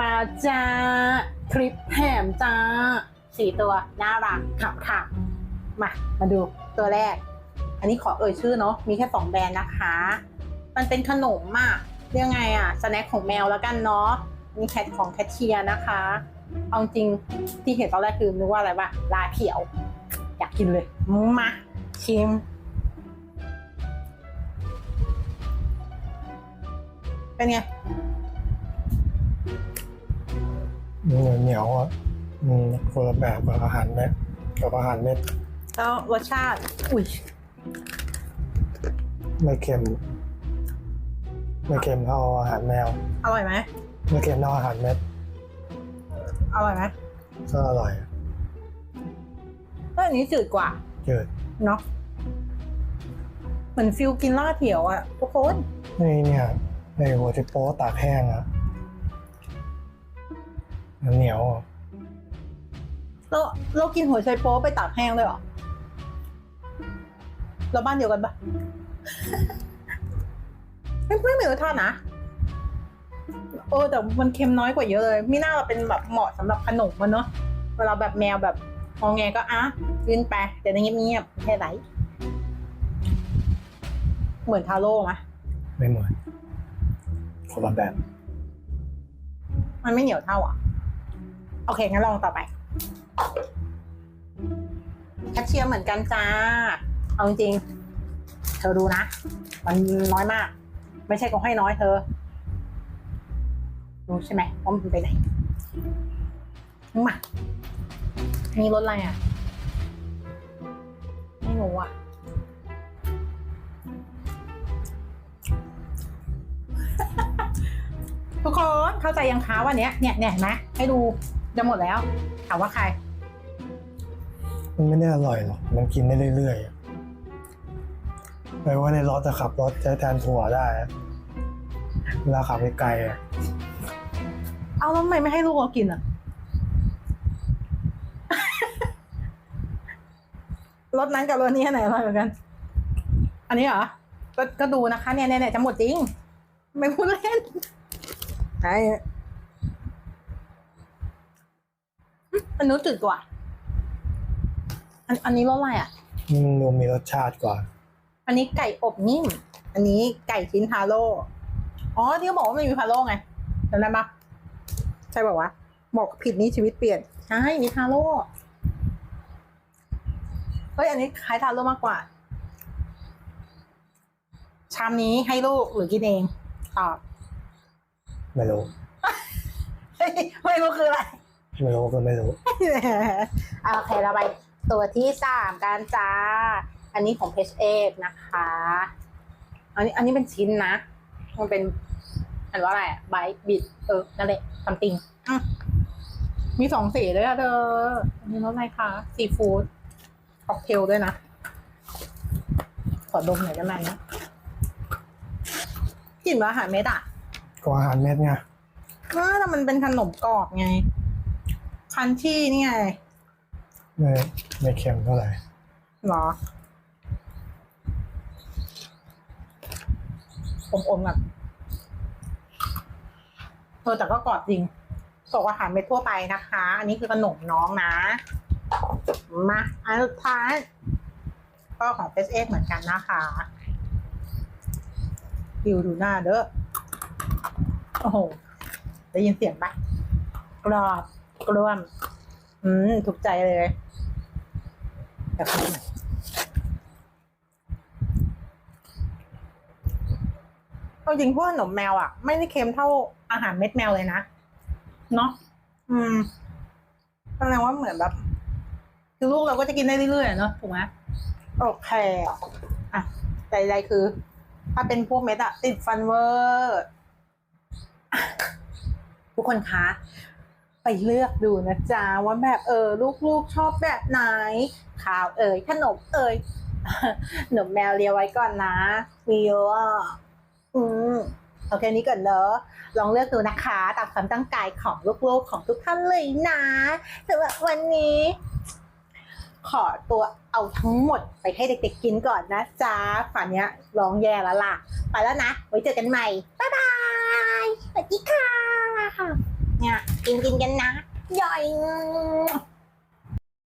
มาจ้าคลิปแถมจ้าสี่ตัวน่ารักขำขำมามาดูตัวแรก อันนี้ขอเอ่ยชื่อเนาะมีแค่สองแบรนด์นะคะ มันเป็นขนมอะเรียกไงอะสแน็คของแมวแล้วกันเนาะนี่แคทของแคทเชียนะคะเอาจริงที่เห็นตอนแรกคือนึกว่าอะไรวะลาเขียว อยากกินเลยมาชิมเป็นไง เหมือนเหนียวอะอืมคนละแบบกับอาหารเม็ดกับอาหารเม็ดแล้วรสชาติ อุ้ยไม่เค็ม ไม่เค็มเท่าอาหารแมว อร่อยไหมไม่เค็มเท่าอาหารเม็ดอร่อยไหมก็อร่อยก็อันนี้จืดกว่าจืดเนาะเหมือนฟิลกินล่าเถียวอะทุกคนนี่เนี่ยในหัวที่โป๊ตากแห้งอะ มันเหนียวอะเราเรากินหัวไชโป๊ไปตากแห้งเลยเหรอเราบ้านเดียวกันปะ ไม่ไม่เหมือนรสชาตินะโอ้แต่มันเค็มน้อยกว่าเยอะเลยไม่น่าเราเป็นแบบเหมาะสำหรับขนมมันเนาะเวลาแบบแมวแบบงอแงก็อะยืนไปแต่ในเงียบๆแค่ไหนเหมือนทาโร่ไหมไม่เหมือนคนละแบบมันไม่เหนียวเท่าอะ โอเค งั้นลองต่อไปแคชเชียร์เหมือนกันจ้า เอาจริงๆเธอดูนะ มันน้อยมาก ไม่ใช่ก็ให้น้อยเธอ รู้ใช่ไหมว่ามันไปไหนมามีรถอะไรอะ ไม่รู้อะทุกคนเข้าใจยังคะวันเนี้ยเนี่ยเนี่ยเห็นไหมให้ดู จะหมดแล้วถามว่าใคร มันไม่ได้อร่อยหรอก มันกินได้เรื่อยๆอะแปลว่าในรถจะขับรถใช้แทนถั่วได้อะเวลาขับไปไกลๆอะเอาแล้วทำไมไม่ให้ลูกเรากินอะ รถนั้นกับรถนี้อันไหนอร่อยกว่ากัน อันนี้เหรอ ก็ก็ดูนะคะ เนี่ยเนี่ยเนี่ยจะหมดจริง ไม่พูดเล่นไอ้ อันนู้นจืดกว่า อันอันนี้รสอะไรอะมันดูมีรสชาติกว่า อันนี้ไก่อบนิ่ม อันนี้ไก่ชิ้นทาโร่อ๋อที่เขาบอกว่าไม่มีทาโร่ไงจำได้ปะใช่บอกว่าวะบอกผิดนี่ชีวิตเปลี่ยน ใช่มีทาโร่เฮ้ยอันนี้คล้ายทาโร่มากกว่า ชามนี้ให้ลูกหรือกินเองตอบไม่รู้เฮ้ยไม่รู้คืออะไร ไม่รู้ก็ไม่รู้อะโอเคเราไปตัวที่สามกันจ้า อันนี้ของเพชเอกนะคะ อันนี้อันนี้เป็นชิ้นนะ มันเป็นอันว่าอะไรอะไบบิด เออ นั่นแหละซัมติงมีสองสีเลยอะเธออันนี้รสอะไรคะซีฟู้ดค็อกเทลด้วยนะ ขอดมหน่อยได้ไหมนะกลิ่นว่าอาหารเม็ดอะก็อาหารเม็ดไงเออแต่มันเป็นขนมกรอบไง คันชี่นี่ไงไม่ไม่เค็มเท่าไหร่หรออมๆแบบเออแต่ก็กรอบจริงบอกว่าอาหารเม็ดทั่วไปนะคะ อันนี้คือขนมน้องนะ มาอันสุดท้ายก็ของเฟสเอ็กเหมือนกันนะคะดิวดูหน้าเด้อ โอ้โห ได้ยินเสียงปะกรอบ กรวมอืมถูกใจเลยเดี๋ยวขอหน่อยเอาจริงพวกขนมแมวอะ ไม่ได้เค็มเท่าอาหารเม็ดแมวเลยนะ เนาะอืมแสดงว่าเหมือนแบบคือลูกเราก็จะกินได้เรื่อยๆเนาะถูกไหมโอเคอะใจใดๆคือ ถ้าเป็นพวกเม็ดอะติดฟันเวอร์ ทุกคนคะ ไปเลือกดูนะจ๊ะว่าแบบเออลูกๆชอบแบบไหนข้าวเอ่ยขนมเอ่ยขนมแมวเลียไว้ก่อนนะมีเยอะอืมโอเคนี้ก่อนเนอะลองเลือกดูนะคะตามความต้องการของลูกๆของทุกท่านเลยนะสำหรับวันนี้ ขอตัวเอาทั้งหมดไปให้เด็กๆกินก่อนนะจ๊ะฝันเนี้ยร้องแย่แล้วล่ะ ไปแล้วนะ ไว้เจอกันใหม่ บ๊ายบาย สวัสดีค่ะ เนี่ยกินกินกันนะย่อย